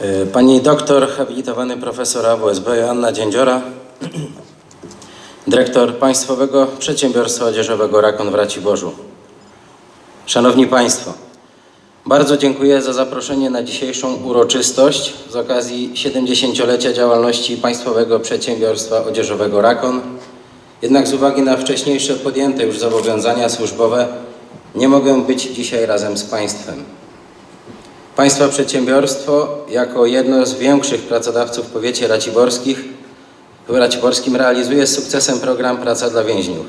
Y, Pani doktor, habilitowany profesor AWSB Joanna Dziędziora, dyrektor Państwowego Przedsiębiorstwa Odzieżowego Rakon w Raciborzu. Szanowni Państwo, bardzo dziękuję za zaproszenie na dzisiejszą uroczystość z okazji 70-lecia działalności Państwowego Przedsiębiorstwa Odzieżowego Rakon. Jednak z uwagi na wcześniejsze podjęte już zobowiązania służbowe nie mogę być dzisiaj razem z Państwem. Państwa przedsiębiorstwo jako jedno z większych pracodawców w powiecie raciborskich, w Raciborskim realizuje z sukcesem program Praca dla więźniów.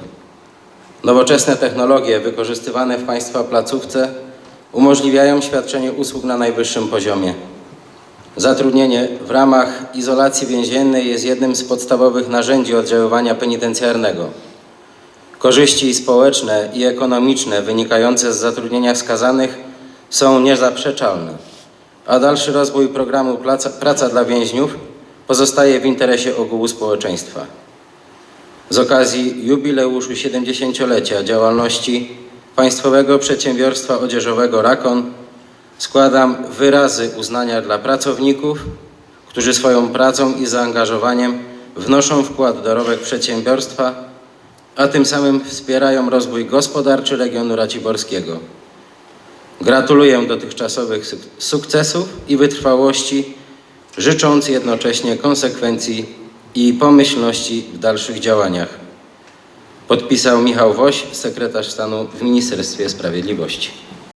Nowoczesne technologie wykorzystywane w Państwa placówce umożliwiają świadczenie usług na najwyższym poziomie. Zatrudnienie w ramach izolacji więziennej jest jednym z podstawowych narzędzi oddziaływania penitencjarnego. Korzyści społeczne i ekonomiczne wynikające z zatrudnienia skazanych są niezaprzeczalne, a dalszy rozwój programu Praca, Praca dla Więźniów pozostaje w interesie ogółu społeczeństwa. Z okazji jubileuszu 70-lecia działalności Państwowego Przedsiębiorstwa Odzieżowego Rakon składam wyrazy uznania dla pracowników, którzy swoją pracą i zaangażowaniem wnoszą wkład w dorobek przedsiębiorstwa, a tym samym wspierają rozwój gospodarczy regionu raciborskiego. Gratuluję dotychczasowych suk- sukcesów i wytrwałości, życząc jednocześnie konsekwencji i pomyślności w dalszych działaniach. Podpisał Michał Woś, sekretarz stanu w Ministerstwie Sprawiedliwości.